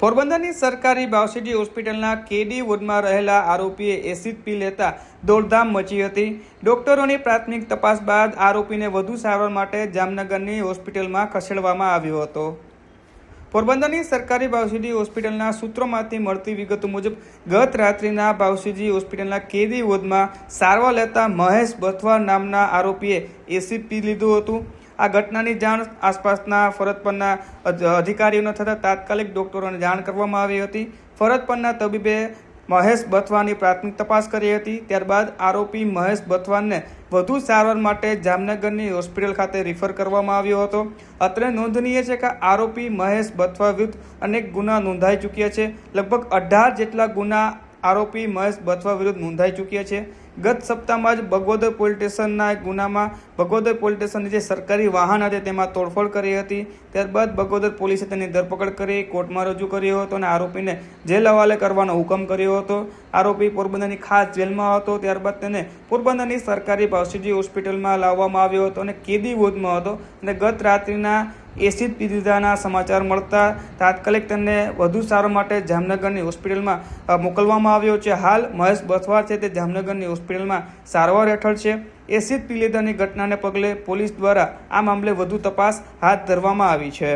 પોરબંદરની સરકારી બાવસીજી હોસ્પિટલના કેડી વોર્ડમાં રહેલા આરોપીએ એસિડ પી લેતા દોડધામ મચી હતી. ડોક્ટરોની પ્રાથમિક તપાસ બાદ આરોપીને વધુ સારવાર માટે જામનગરની હોસ્પિટલમાં ખસેડવામાં આવ્યો હતો. પોરબંદરની સરકારી બાવસીજી હોસ્પિટલના સૂત્રોમાંથી મળતી વિગતો મુજબ, ગત રાત્રિના બાવસીજી હોસ્પિટલના કેદી વોર્ડમાં સારવાર લેતા મહેશ બથવા નામના આરોપીએ એસિડ પી લીધું હતું. આ ઘટનાની જાણ આસપાસના ફરજ પરના અધ- અધિકારીઓને થતાં તાત્કાલિક ડોક્ટરોને જાણ કરવામાં આવી હતી. ફરજ પરના તબીબે મહેશ બથવાની પ્રાથમિક તપાસ કરી હતી. ત્યારબાદ આરોપી મહેશ બથવાનને વધુ સારવાર માટે જામનગરની હોસ્પિટલ ખાતે રિફર કરવામાં આવ્યો હતો. અત્રે નોંધનીય છે કે આરોપી મહેશ બથવા વિરુદ્ધ અનેક ગુના નોંધાઈ ચૂક્યા છે. લગભગ અઢાર જેટલા ગુના આરોપી મહેશ બથવા વિરુદ્ધ નોંધાઈ ચૂક્યા છે. ગત સપ્તાહમાં જ બગોદર પોલીસ સ્ટેશનના ગુનામાં બગોદર પોલીસ સ્ટેશનની જે સરકારી વાહન હતી તેમાં તોડફોડ કરી હતી. ત્યારબાદ બગોદર પોલીસે તેની ધરપકડ કરી, કોર્ટમાં રજૂ કર્યો હતો અને આરોપીને જેલ હવાલે કરવાનો હુકમ કર્યો હતો. આરોપી પોરબંદરની ખાસ જેલમાં હતો. ત્યારબાદ તેને પોરબંદરની સરકારી ભાવસીજી હોસ્પિટલમાં લાવવામાં આવ્યો હતો અને કેદી વોદમાં હતો. અને ગત રાત્રિના એસિડ પી દીધાના સમાચાર મળતા તાત્કાલિક તેમને વધુ સારવાર માટે જામનગરની હોસ્પિટલમાં મોકલવામાં આવ્યો છે. હાલ મહેશ બસવાર છે તે જામનગરની હોસ્પિટલમાં સારવાર હેઠળ છે. એસિડ પી લીધાની ઘટનાને પગલે પોલીસ દ્વારા આ મામલે વધુ તપાસ હાથ ધરવામાં આવી છે.